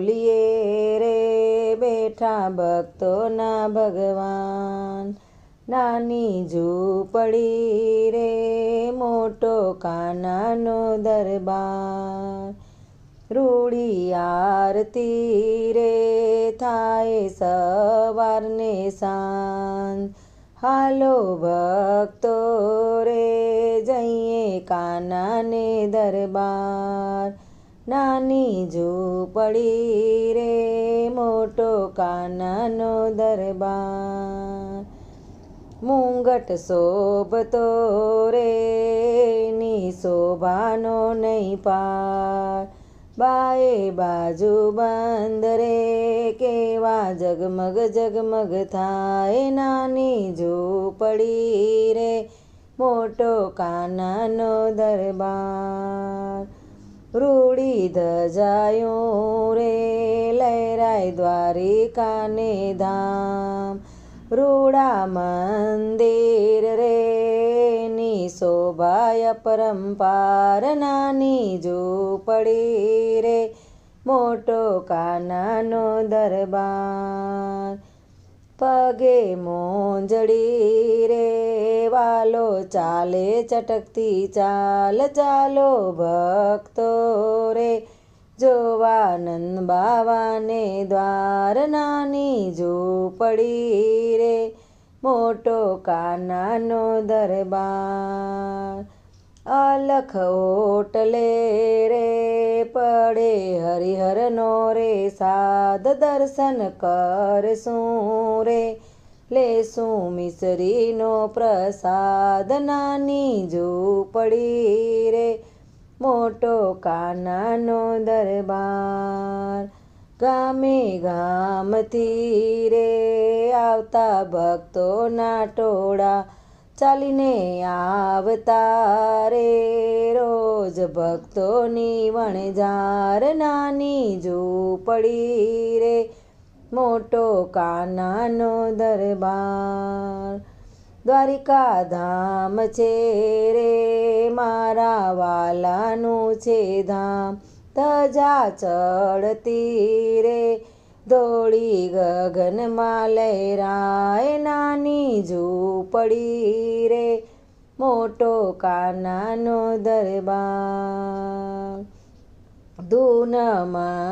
ડોલીએ રે બેઠા ભક્તોના ભગવાન. નાની ઝૂંપડી રે, મોટો કાનાનો દરબાર. રૂડી આરતી રે, થાય સવારને સાંજ. હાલો ભક્તો રે, જઈએ કાનાને દરબાર. નાની ઝૂંપડી રે, મોટો કાનાનો દરબાર. મુંગટ શોભતો રે ની શોભાનો નહીં પાર. બાએ બાજુ બંધ રે, કેવા જગમગ જગમગ થાય નાની ઝૂંપડી રે, મોટો કાનાનો દરબાર. રૂડી જાયું રે લહેરાય દ્વારિકાને ધામ. રૂડા મંદિર રે, ની શોભાય પરંપાર નાની ઝૂંપડી રે, મોટો કાનાનો દરબાર. પગે મોંજડી રે, વાલો ચાલે ચટકતી ચાલ ચાલો ભક્તો રે. જોવાનંદ બાવાને દ્વાર નાની ઝૂંપડી રે. મોટો કાનાનો દરબાર અલખ ઓટલે રે. પડે હરિહરનો રે, સાદ દર્શન કરશું રે. લેશું મિસરીનો પ્રસાદ નાની ઝૂંપડી રે મોટો કાનાનો દરબાર ગામે ગામથી રે આવતા ભક્તોના ટોળા ચાલીને આવતા રે રોજ ભક્તોની વણઝાર નાની ઝૂંપડી રે મોટો કાનાનો દરબાર. દ્વારિકા ધામ છે રે, મારા વાલાનું છે ધામ. તજા ચડતી રે, ધોળી ગગનમાં લહેરાય નાની ઝૂંપડી રે. મોટો કાનાનો દરબાર. ધૂનમાં